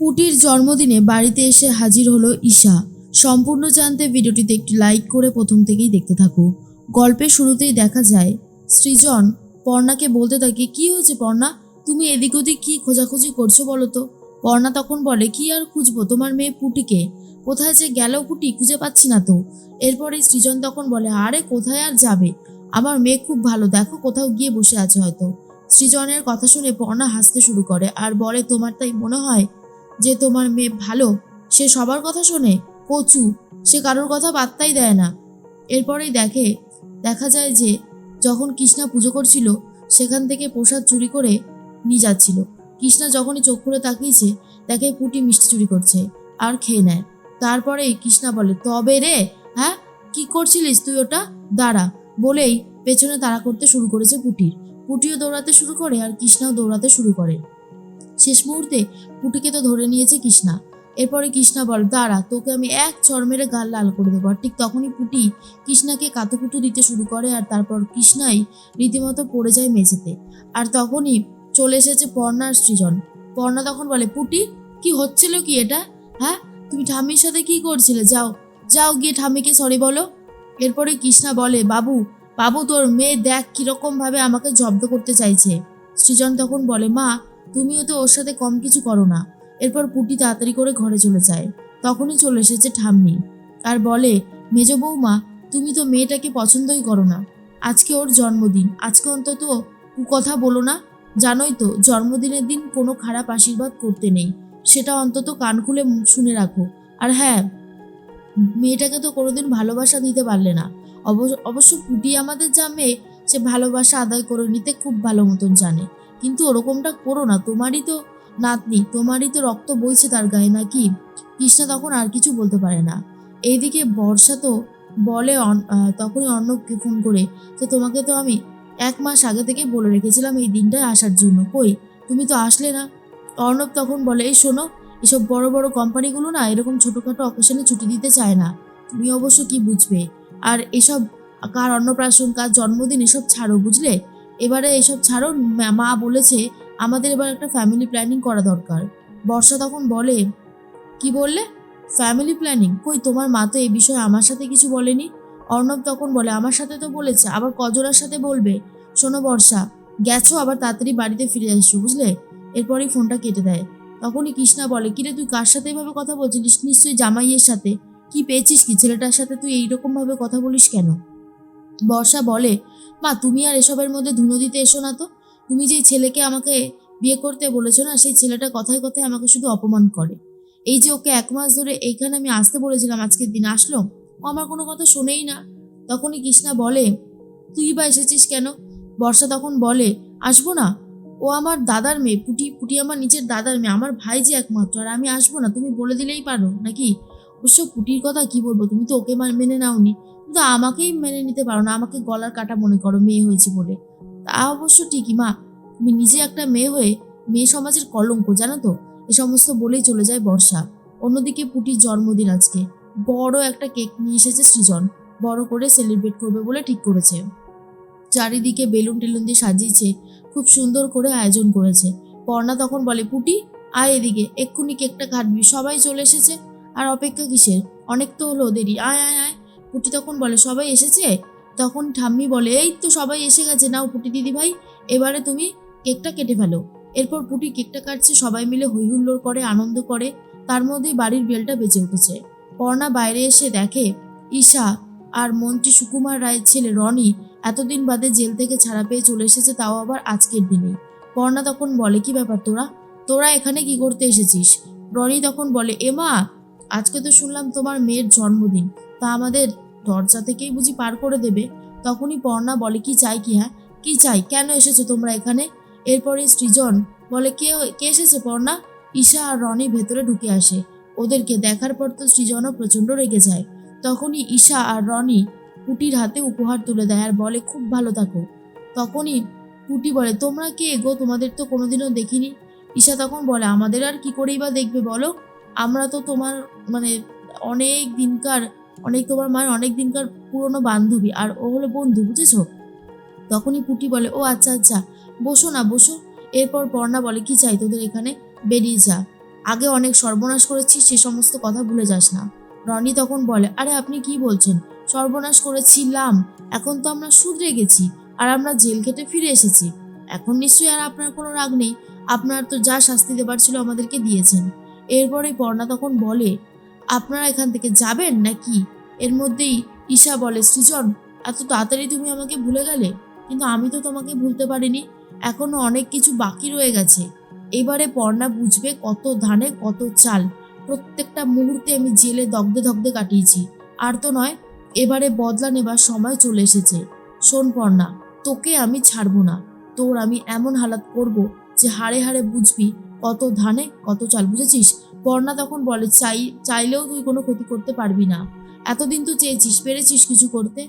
পুটির জন্মদিনে বাড়িতে এসে হাজির হলো ঈশা। সম্পূর্ণ জানতে ভিডিওটিতে একটি লাইক করে প্রথম থেকেই দেখতে থাকো। গল্পের শুরুতেই দেখা যায়, সৃজন পর্ণাকে বলতে থাকে, কি হয়েছে পর্ণা? তুমি এদিক ওদিক কী খোঁজাখুঁজি করছ বলো তো? পর্ণা তখন বলে, কি আর খুঁজবো? তোমার মেয়ে পুটিকে? কোথায় যে গেল পুটি খুঁজে পাচ্ছি না তো। এরপরে সৃজন তখন বলে, আরে, কোথায় আর যাবে? আমার মেয়ে খুব ভালো, দেখো কোথাও গিয়ে বসে আছে হয়তো। সৃজনের কথা শুনে পর্ণা হাসতে শুরু করে, আর বলে, তোমার তাই মনে হয় যে তোমার মেয়ে ভালো, সে সবার কথা শোনে, কচু, সে কারোর কথা পাত্তাই দেয় না। এরপরেই দেখে, দেখা যায় যে যখন কৃষ্ণা পুজো করছিল, সেখান থেকে প্রসাদ চুরি করে নিয়ে যাচ্ছিল। কৃষ্ণা যখনই চোখ খুলে তাকিয়েছে, দেখে পুটি মিষ্টি চুরি করছে আর খেয়ে নেয়। তারপরেই কৃষ্ণা বলে, তবে রে হ্যাঁ? কি করছিলিস তুই ওটা? দাঁড়া। বলেই পেছনে তাড়া করতে শুরু করেছে পুটির। পুটিও দৌড়াতে শুরু করে আর কৃষ্ণাও দৌড়াতে শুরু করে। শেষ মুহূর্তে পুটিকে তো ধরে নিয়েছে কৃষ্ণা। এরপরে কৃষ্ণা বল, দাঁড়া, তোকে আমি এক চর মেরে গাল লাল করে দেবো। ঠিক তখনই পুটি কৃষ্ণাকে কাতুকুতু দিতে শুরু করে আর তারপর কৃষ্ণাই রীতিমতো পড়ে যায় মেঝেতে। আর তখনই চলে এসেছে পর্ণার সৃজন। পর্ণা তখন বলে, পুটি, কি হচ্ছিল কি এটা? হ্যাঁ তুমি ঠাম্মির সাথে কি করছিলে? যাও যাও গিয়ে ঠাম্মিকে সরি বলো। এরপরে কৃষ্ণা বলে, বাবু বাবু তোর মেয়ে দেখ কীরকমভাবে আমাকে জব্দ করতে চাইছে। সৃজন তখন বলে, মা তুমিও তো ওর সাথে কম কিছু করো না। এরপর পুটি তাড়াতাড়ি করে ঘরে চলে যায়। তখনই চলে এসেছে ঠাম্মি। আর বলে, মেজ বৌমা, তুমি তো মেয়েটাকে পছন্দই করো না। আজকে ওর জন্মদিন। আজকে অন্তত কথা বলো না। জানোই তো, জন্মদিনের দিন কোনো খারাপ আশীর্বাদ করতে নেই। সেটা অন্তত কান খুলে শুনে রাখো। আর হ্যাঁ মেয়েটাকে তো কোনোদিন ভালোবাসা দিতে পারলে না। অবশ্য পুটি আমাদের যা মেয়ে সে ভালোবাসা আদায় করে নিতে খুব ভালো মতন জানে। কিন্তু ওরকমটা করো না, তোমারই তো নাতনি, তোমারই তো রক্ত বইছে তার গায়ে নাকি? কৃষ্ণা তখন আর কিছু বলতে পারে না। এইদিকে বর্ষা তো বলে তখনই অর্ণবকে ফোন করে তো তোমাকে তো আমি এক মাস আগে থেকে বলে রেখেছিলাম এই দিনটায় আসার জন্য। কই? তুমি তো আসলে না? অর্ণব তখন বলে, এই শোনো, এসব বড় বড় কোম্পানিগুলো না এরকম ছোটোখাটো অকেশনে ছুটি দিতে চায় না। তুমি অবশ্য কি বুঝবে? আর এসব, কার অন্নপ্রাশন, কার জন্মদিন এসব ছাড়ো, বুঝলে? এবারে এসব ছাড়ো মা- বলেছে, আমাদের এবার একটা ফ্যামিলি প্ল্যানিং করা দরকার। বর্ষা তখন বলে, কি বললে? ফ্যামিলি প্ল্যানিং কই, তোমার মা তো এই বিষয়ে আমার সাথে কিছু বলেনি? অর্ণব তখন বলে, আমার সাথে তো বলেছে, আবার কজরার সাথে বলবে? শোনো বর্ষা, গেছো, আবার তাড়াতাড়ি বাড়িতে ফিরে আসছো, বুঝলে? এরপরেই ফোনটা কেটে দেয়। তখনই কৃষ্ণা বলে, কিরে, তুই কার সাথে এভাবে কথা বলছিলিস? নিশ্চয়ই জামাইয়ের সাথে। কি পেয়েছিস কি? ছেলেটার সাথে তুই এইরকম ভাবে কথা বলিস কেন? বর্ষা বলে মা, তুমি আর এসবের মধ্যে ধুনো দিতে এসো না তো। তুমি যেই ছেলেকে আমাকে বিয়ে করতে বলেছ না, সেই ছেলেটা কথায় কথায় আমাকে শুধু অপমান করে। এই যে ওকে এক মাস ধরে এইখানে আমি আসতে বলেছিলাম আজকের দিন, আসলো? ও আমার কোনো কথা শোনেই না। তখনই কৃষ্ণা বলে, তুই বা এসেছিস কেন? বর্ষা তখন বলে, আসব না। ও আমার দাদার মেয়ে, পুটি পুটি আমার নিজের দাদার মেয়ে, আমার ভাই যে একমাত্র, আর আমি আসব না। তুমি বলে দিলেই পারো, নাকি? অবশ্য পুটির কথা কি বলব? তুমি তো ওকে মেনে নাওনি। কিন্তু আমাকেই মেনে নিতে পারো না, আমাকে গলার কাটা মনে করো, মেয়ে হয়েছে বলে। তা অবশ্য ঠিকই, মা। তুমি নিজে একটা মেয়ে হয়ে মেয়ে সমাজের কলঙ্ক, জানো তো? এ সমস্ত বলেই চলে যায় বর্ষা। অন্যদিকে পুটির জন্মদিন আজকে। বড় একটা কেক নিয়ে এসেছে সৃজন। বড় করে সেলিব্রেট করবে বলে ঠিক করেছে। চারিদিকে বেলুন টেলুন দিয়ে সাজিয়েছে, খুব সুন্দর করে আয়োজন করেছে। পর্ণা তখন বলে, পুটি, আয় এদিকে, এক্ষুনি কেকটা কাটবি। সবাই চলে এসেছে। আর অপেক্ষা কিসের? অনেক তো হলো, দেরি। আয় আয় আয়। পুটি তখন বলে, সবাই এসেছে? তখন ঠাম্মি বলে, এই তো সবাই এসে গেছে। নাও পুটি দিদি ভাই, এবারে তুমি কেকটা কেটে ফেলো। এরপর পুটি কেকটা কাটছে, সবাই মিলে হই হুল্লোড় করে, আনন্দ করে, তার মধ্যেই বাড়ির বেলটা বেজে উঠেছে। পর্ণা বাইরে এসে দেখে, ঈশা আর মন্ত্রী সুকুমার রায়ের ছেলে রনি এতদিন বাদে জেল থেকে ছাড়া পেয়ে চলে এসেছে, তাও আবার আজকের দিনে। পর্ণা তখন বলে, কি ব্যাপার তোরা? তোরা এখানে কি করতে এসেছিস? রনি তখন বলে এমা আজকে তো শুনলাম তোমার মেয়ের জন্মদিন। তা আমাদের দরজা থেকেই বুঝি পার করে দেবে। তখনই পর্ণা বলে, কি চাই কি হ্যাঁ? কি চাই? কেন এসেছ তোমরা এখানে? এরপরে সৃজন বলে, কে কে এসেছে পর্ণা? ঈশা আর রনি ভেতরে ঢুকে আসে। ওদেরকে দেখার পর তো সৃজনও প্রচণ্ড রেগে যায়। তখনই ঈশা আর রনি পুটির হাতে উপহার তুলে দেয় আর বলে, খুব ভালো থাকো। তখনই পুটি বলে, তোমরা কে গো? তোমাদের তো কোনোদিনও দেখিনি। ঈশা তখন বলে, আমাদের আর কি করেই বা দেখবে বলো? আমরা তো তোমার মানে অনেক দিনকার অনেক তোমার মায়ের অনেক দিনকার পুরনো বান্ধবী আর ও হলো বন্ধু, বুঝেছ? তখনই পুটি বলে, ও আচ্ছা আচ্ছা বসো না, বসো। এরপর পর্ণা বলে, কি চাই তোদের এখানে? বেরিয়ে যা। আগে অনেক সর্বনাশ করেছি সে সমস্ত কথা ভুলে যাস না। রনি তখন বলে, আরে, আপনি কি বলছেন? সর্বনাশ করেছিলাম। এখন তো আমরা শুধরে গেছি আর আমরা জেল খেটে ফিরে এসেছি। এখন নিশ্চয়ই আর আপনার কোনো রাগ নেই। আপনার তো যা শাস্তি দেবার ছিল আমাদেরকে দিয়েছেন। এরপরে পর্ণা তখন বলে আপনারা এখান থেকে যাবেন নাকি? এর মধ্যেই ঈশা বলে, সৃজন, এত তাড়াতাড়ি তুমি আমাকে ভুলে গেলে? কিন্তু আমি তো তোমাকে ভুলতে পারিনি। এখনও অনেক কিছু বাকি রয়ে গেছে। এবারে পর্ণা বুঝবে কত ধানে কত চাল। প্রত্যেকটা মুহূর্তে আমি জেলে দগ্ধে দগ্ধে কাটিয়েছি। আর তো নয়, এবারে বদলা নেবার সময় চলে এসেছে। শোন পর্ণা, তোকে আমি ছাড়বো না। তোর আমি এমন হালাত করব যে হাড়ে হাড়ে বুঝবি কত ধানে কত চাল। বুঝেছিস? পর্ণা তখন বলে, চাই, চাইলেও তুই কোনো ক্ষতি করতে পারবি না। এতদিন তো চেয়েছিস, পেরেছিস কিছু করতে?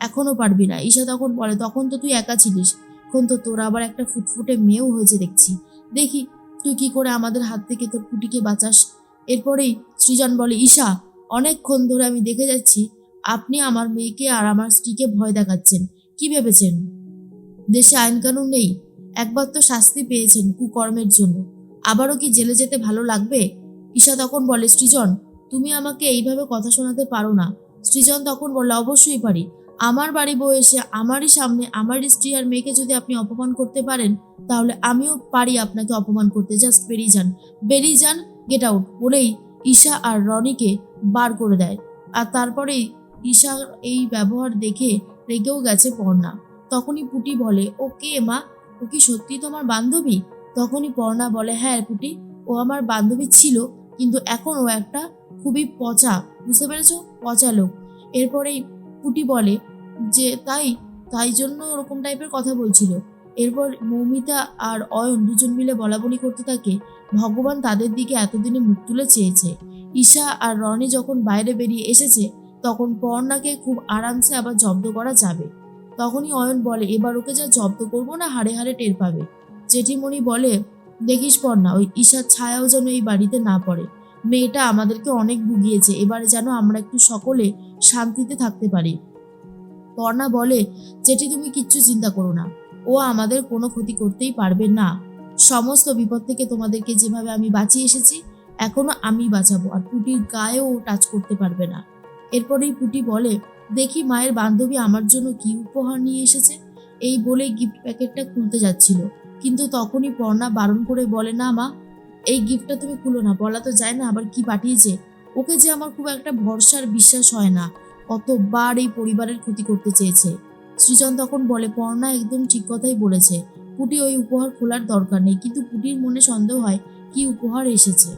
এখনও পারবি না। ঈশা তখন বলে, তখন তো তুই একা ছিলিস। এখন তো তোর আবার একটা ফুটফুটে মেয়েও হয়েছে দেখছি। দেখি, তুই কি করে আমাদের হাত থেকে তোর পুটিকে বাঁচাস? এরপরেই সৃজন বলে, ঈশা, অনেকক্ষণ ধরে আমি দেখে যাচ্ছি, আপনি আমার মেয়েকে আর আমার স্ত্রীকে ভয় দেখাচ্ছেন। কি ভেবেছেন? দেশে আইন কানুন নেই। একবার তো শাস্তি পেয়েছেন কুকর্মের জন্য। আবারও কি জেলে যেতে ভালো লাগবে? ঈশা তখন বলে, সৃজন, তুমি আমাকে এইভাবে কথা শোনাতে পারো না। সৃজন তখন বললে, অবশ্যই পারি। আমার বাড়ি বউ এসে আমারই সামনে আমার স্ত্রী আর মেয়েকে যদি আপনি অপমান করতে পারেন, তাহলে আমিও পারি আপনাকে অপমান করতে। জাস্ট বেরিয়ে যান বেরিয়ে যান, গেট আউট। বলেই ঈশা আর রনিকে বার করে দেয়। আর তারপরেই ঈশার এই ব্যবহার দেখে রেগেও গেছে পর্ণা। তখনই পুটি বলে ও কে মা, ও কি সত্যি তোমার বান্ধবী? তখনই পর্ণা বলে হ্যাঁ পুটি, ও আমার বান্ধবী ছিল কিন্তু এখন ও একটা খুবই পচা, বুঝতে পেরেছ? পচা লোক। এরপরেই পুটি বলে যে তাই তাই জন্য ওরকম টাইপের কথা বলছিল। এরপর মৌমিতা আর অয়ন দুজন মিলে বলা বলি করতে থাকে, ভগবান তাদের দিকে এতদিনে মুখ তুলে চেয়েছে। ঈশা আর রনি যখন বাইরে বেরিয়ে এসেছে, তখন পর্ণাকে খুব আরামসে আবার জব্দ করা যাবে। তখনই অয়ন বলে, এবার ওকে যা জব্দ করব না, হাড়ে হাড়ে টের পাবে। জেঠিমণি বলে দেখিস পর্ণা, ওই ঈশার ছায়াও যেন এই বাড়িতে না পড়ে। মেয়েটা আমাদেরকে অনেক ভুগিয়েছে, এবারে যেন আমরা একটু সকলে শান্তিতে থাকতে পারি। পর্ণা বলে যেটি তুমি কিচ্ছু চিন্তা করো না। ও আমাদের কোনো ক্ষতি করতেই পারবে না। সমস্ত বিপদ থেকে তোমাদেরকে যেভাবে আমি বাঁচিয়ে এসেছি, এখনও আমি বাঁচাবো, আর পুটির গায়েও টাচ করতে পারবে না। এরপরেই পুটি বলে, দেখি মায়ের বান্ধবী আমার জন্য কি উপহার নিয়ে এসেছে? এই বলেই গিফট প্যাকেটটা খুলতে যাচ্ছিল। কিন্তু তখনই পর্ণা বারণ করে বলে, না মা, এই গিফটটা তুমি খুলো না, বলা তো যায় না আবার কি পাঠিয়েছে। ওকে যে আমার খুব একটা ভরসার বিশ্বাস হয় না, কতবার এই পরিবারের ক্ষতি করতে চেয়েছে। সৃজন তখন বলে, পর্ণা একদম ঠিক কথাই বলেছে। পুটি ওই উপহার খোলার দরকার নেই, কিন্তু পুটির মনে সন্দেহ হয় কি উপহার এসেছে।